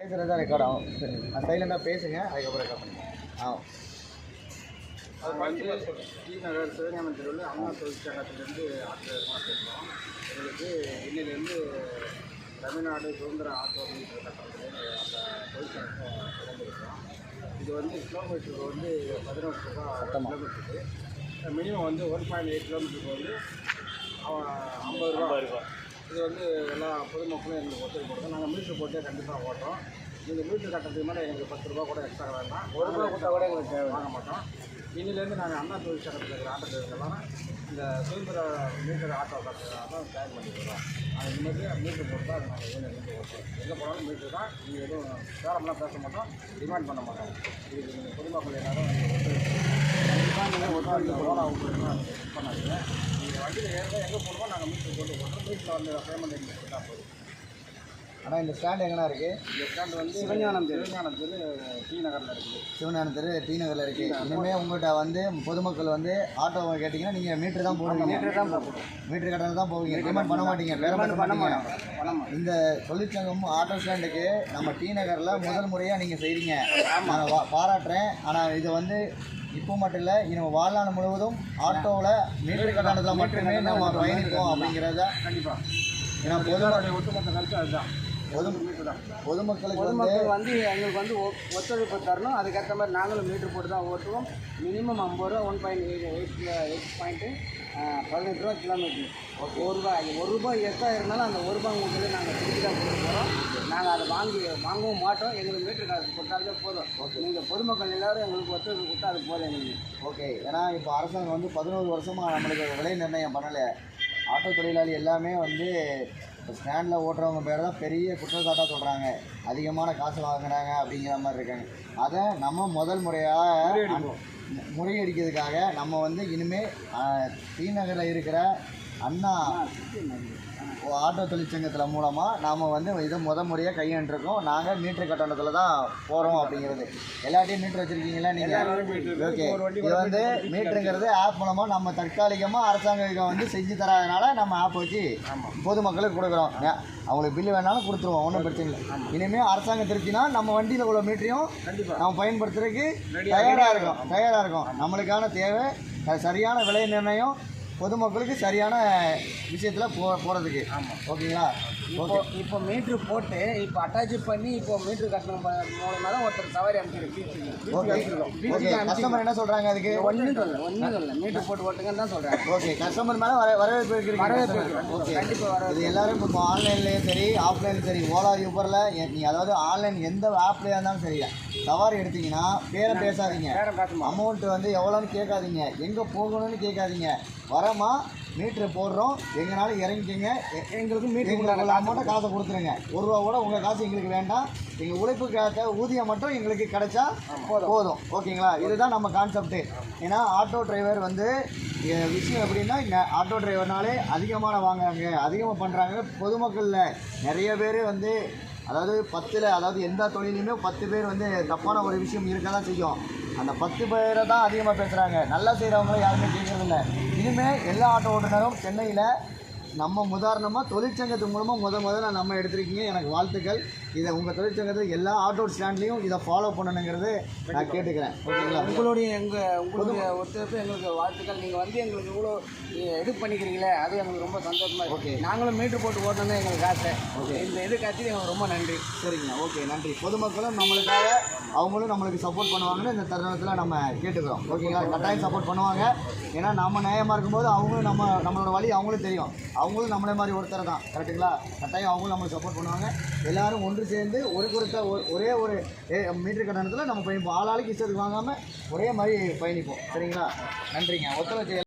பேசுகிறது தான் ரெக்கார்ட் ஆகும். சரி சைலண்டாக பேசுங்க அதுக்கப்புறம் ரெக்கார்ட் பண்ணுங்க ஆ. அது வந்து டி நகர் சிவஞானம் தெருவில் அண்ணா தொழிற்சங்கத்திலேருந்து ஆசிரியர் பேசுகிறோம் எங்களுக்கு இன்னிலேருந்து தமிழ்நாடு சுதந்திர ஆட்டோ மீட்டர் கட்டணத்துலேருந்து அந்த தொழிற்சங்கத்தை திறந்துருக்கோம் இது வந்து கிலோமீட்டருக்கு வந்து பதினெட்டு ரூபா கிலோமீட்டருக்கு. மினிமம் வந்து ஒன் பாயிண்ட் எயிட் கிலோமீட்டருக்கு வந்து அவன் ஐம்பது ரூபா. இது வந்து எல்லா பொதுமக்களும் எங்களுக்கு ஒத்துழைப்பு கொடுக்கும் நாங்கள் மீட்ரு போட்டே கண்டிப்பாக ஓட்டுறோம். நீங்கள் மீட்ரு கட்டுறதுக்கு மேலே எங்களுக்கு பத்து ரூபா கூட எக்ஸ்ட்ரா வேண்டாம். ஒரு ரூபா கொடுத்தா கூட எங்களுக்கு தேவை. வாங்க மாட்டோம். இன்னிலேருந்து நாங்கள் அண்ணா தொழிற்சங்கத்தில் இருக்கிற ஆட்டோ இருக்கலாம் இந்த சுதந்திர மீட்டர் ஆட்டோ கட்டுறதுனால தான் ஜாயின் பண்ணிக்கிறோம் அது இனிமேல் மீட்டர் போட்டு தான் நாங்கள் யூனியன்லேருந்து ஓட்டோம் எங்கே போனாலும் மீட்டர் தான். நீங்கள் எதுவும் பேரம்லாம் பேச மாட்டோம். டிமாண்ட் பண்ண மாட்டோம். இதுக்கு நீங்கள் பொதுமக்கள் எல்லாரும் கண்டிப்பாக நீங்கள் ஒத்துழைப்பு ஓலா உங்களுக்கு பண்ணாதீங்க வண்டியில் ஏறதா எங்கே போடுவோம் நாங்கள் மீட்டர் போட்டு ஓட்டுறோம் வீட்டில் வந்து பேமெண்ட் எங்களுக்கு போதும். ஆனால் இந்த ஸ்டாண்ட் எங்கண்ணா இருக்குது இந்த ஸ்டாண்ட் வந்து சிவஞானம் தெரு. சிவஞானம் தெரு டி நகரில் இருக்குது சிவஞானம் தெரு டி நகரில் இருக்குது இனிமேல் உங்கள்கிட்ட வந்து பொதுமக்கள் வந்து ஆட்டோ கேட்டிங்கன்னா நீங்கள் மீட்டர் தான் போடுவீங்க. மீட்டர் தான் போட்டுருக்கோம் மீட்டர் கட்டணம் தான் போவீங்க பேமெண்ட் பண்ண மாட்டீங்க. பேமெண்ட் பண்ண மாட்டோம். இந்த தொழிற்சங்கம் ஆட்டோ ஸ்டாண்டுக்கு நம்ம டி நகரில் முதல் முறையாக நீங்கள் செய்கிறீங்க நான் பாராட்டுறேன். ஆனால் இது வந்து இப்போ மட்டும் இல்லை நம்ம வாழ்நாள் முழுவதும் ஆட்டோவில் மீட்டர் கட்டணத்தில் மட்டுமே நம்ம பயணிப்போம் அப்படிங்கிறத கண்டிப்பாக ஏன்னா பொது பொதுவாக ஒட்டுமொத்த கருத்து அதுதான். பொது பொதுமக்களுக்கு பொதுமக்கள் வந்து எங்களுக்கு வந்து ஒ- ஒத்துழைப்பு தரணும். அதுக்கேற்ற மாதிரி நாங்களும் மீட்டர் போட்டு தான் ஓட்டுவோம். மினிமம் ஐம்பது ரூபா one point eight eight eight point பதினெட்டு ரூபா கிலோமீட்டர் ஒரு ரூபாய் ஒரு ரூபாய் எக்ஸ்ட்ரா இருந்தாலும் அந்த ஒரு ரூபாய் உங்களுக்கு நாங்கள் திருப்பி தான் கொடுக்க போகிறோம் நாங்கள் அதை வாங்கி வாங்கவும் மாட்டோம். எங்களுக்கு மீட்டர் காசு கொடுத்தாலே போதும். நீங்கள் பொதுமக்கள் எல்லாரும் எங்களுக்கு ஒத்துழைப்பு கொடுத்தா அது போதும் எங்களுக்கு. ஓகே ஏன்னா இப்போ அரசாங்கம் வந்து பதினோரு வருஷமாக நம்மளுக்கு விலை நிர்ணயம் பண்ணலை. ஆட்டோ தொழிலாளி எல்லாமே வந்து ஸ்டாண்டில் ஓட்டுறவங்க பேர் தான் பெரிய குற்றச்சாட்டாக சொல்கிறாங்க அதிகமான காசு வாங்குறாங்க அப்படிங்கிற மாதிரி இருக்காங்க. அதை நம்ம முதல் முறையாக முறியடிக்கிறதுக்காக நம்ம வந்து இனிமேல் டி நகரில் இருக்கிற அண்ணா ஆட்டோ தொழிற்சங்கத்தில் மூலமாக நாம் வந்து இதை முத முறையாக கையாண்டுருக்கோம். நாங்கள் மீட்டர் கட்டணத்தில் தான் போகிறோம் அப்படிங்கிறது. எல்லாத்தையும் மீட்டர் வச்சுருக்கீங்களா நீங்கள் ஓகே இது வந்து மீட்டருங்கிறது ஆப் மூலமாக நம்ம தற்காலிகமாக அரசாங்கம் வந்து செஞ்சு தராதனால நம்ம ஆப் வச்சு பொதுமக்களுக்கு கொடுக்குறோம். அவங்களுக்கு பில்லு வேணாலும் கொடுத்துருவோம். ஒன்றும் பிரச்சனை இல்லை. இனிமேல் அரசாங்கம் திருச்சினா நம்ம வண்டியில் உள்ள மீட்டரையும் நம்ம பயன்படுத்துறதுக்கு தயாராக இருக்கும். தயாராக இருக்கும். நம்மளுக்கான தேவை சரியான விலை நிர்ணயம் பொதுமக்களுக்கு சரியான விஷயத்தில் போ போகிறதுக்கு ஓகேங்களா? இப்போ இப்போ மீட்ரு போட்டு இப்போ அட்டாச் பண்ணி இப்போ மீட்ரு கட்டணம் ப- மூலமா தான் ஒருத்தர் சவாரி அமைச்சிருக்கு ஓகே. கஸ்டமர் என்ன சொல்கிறாங்க அதுக்கு? ஒன்றும் சொல்ல ஒன்றும் சொல்ல. மீட்ரு போட்டு ஓட்டுங்கன்னு தான் சொல்கிறாங்க ஓகே. கஸ்டமர் மேலே வர வரவேற்பு இருக்கிறீங்க வரவேற்பு ஓகே. கண்டிப்பாக வர இது எல்லாரும் இப்போ ஆன்லைன்லேயும் சரி ஆஃப்லைன்லையும் சரி ஓலா யூபரில் நீங்கள் அதாவது ஆன்லைன் எந்த ஆப்லேயே இருந்தாலும் சரி சவாரி எடுத்தீங்கன்னா பேரை பேசாதீங்க. அமௌண்ட் வந்து எவ்வளோன்னு கேட்காதீங்க. எங்கே போகணும்னு கேட்காதீங்க. வரமா மீட்ரு போடுறோம். எங்கனாலும் இறங்கிக்கங்க. எங்களுக்கு எங்களுக்கு அமௌண்ட்டை காசை கொடுத்துருங்க. ஒரு ரூபா கூட உங்கள் காசு எங்களுக்கு வேண்டாம். எங்கள் உழைப்புக்காக ஊதியம் மட்டும் எங்களுக்கு கிடைச்சா போதும். ஓகேங்களா? இதுதான் நம்ம கான்செப்ட்டு ஏன்னா ஆட்டோ டிரைவர் வந்து விஷயம் எப்படின்னா இங்கே ஆட்டோ டிரைவர்னாலே அதிகமான வாங்குறாங்க. அதிகமாக பண்ணுறாங்க பொதுமக்களில் நிறைய பேர் வந்து அதாவது பத்தில் அதாவது எந்த தொழிலையுமே பத்து பேர் வந்து தப்பான ஒரு விஷயம் இருக்க தான் செய்யும். அந்த பத்து பேரை தான் அதிகமாக பேசுகிறாங்க நல்லா செய்கிறவங்களும் யாருமே கேட்குறதில்ல இனிமேல் எல்லா ஆட்டோ ஓட்டுநரும் சென்னையில் நம்ம உதாரணமாக தொழிற்சங்கத்து மூலமாக முத முதல்ல நம்ம எடுத்திருக்கீங்க. எனக்கு வாழ்த்துக்கள். இதை உங்கள் தொழிற்சங்கத்தில் எல்லா ஆட்டோ ஸ்டாண்ட்லேயும் இதை ஃபாலோ பண்ணணுங்கிறது நான் கேட்டுக்கிறேன். ஓகேங்களா? உங்களுடைய எங்கள் உங்களுடைய ஒத்துழைப்பு எங்களுக்கு வாழ்த்துக்கள். நீங்கள் வந்து எங்களுக்கு இவ்வளோ இது பண்ணிக்கிறீங்களே அது எங்களுக்கு ரொம்ப சந்தோஷமா Okay. இருக்கு நாங்களும் மீட்ரு போட்டு ஓட்டணும் எங்களுக்கு ஆசை. இந்த இது காட்சி எங்களுக்கு ரொம்ப நன்றி. சரிங்க. ஓகே. நன்றி. பொதுமக்களும் நம்மளுக்காக அவங்களும் நம்மளுக்கு சப்போர்ட் பண்ணுவாங்கன்னு இந்த தருணத்தில் நம்ம கேட்டுக்கிறோம். ஓகேங்களா கட்டாயம் சப்போர்ட் பண்ணுவாங்க. ஏன்னா நம்ம நியாயமாக இருக்கும்போது அவங்களும் நம்ம நம்மளோட வழி அவங்களும் தெரியும். அவங்களும் நம்மளே மாதிரி ஒருத்தர் தான். கரெக்டுங்களா கட்டாயம் அவங்களும் நம்மளுக்கு சப்போர்ட் பண்ணுவாங்க. எல்லோரும் ஒன்று சேர்ந்து ஒரு குறித்த ஒரு- ஒரே ஒரு மீட்டர் கட்டணத்தில் நம்ம பயணிப்போம். ஆளாளுக்கு இஷ்டத்துக்கு வாங்காமல் ஒரே மாதிரி பயணிப்போம். சரிங்களா? நன்றிங்க. ஒத்துழைச்சி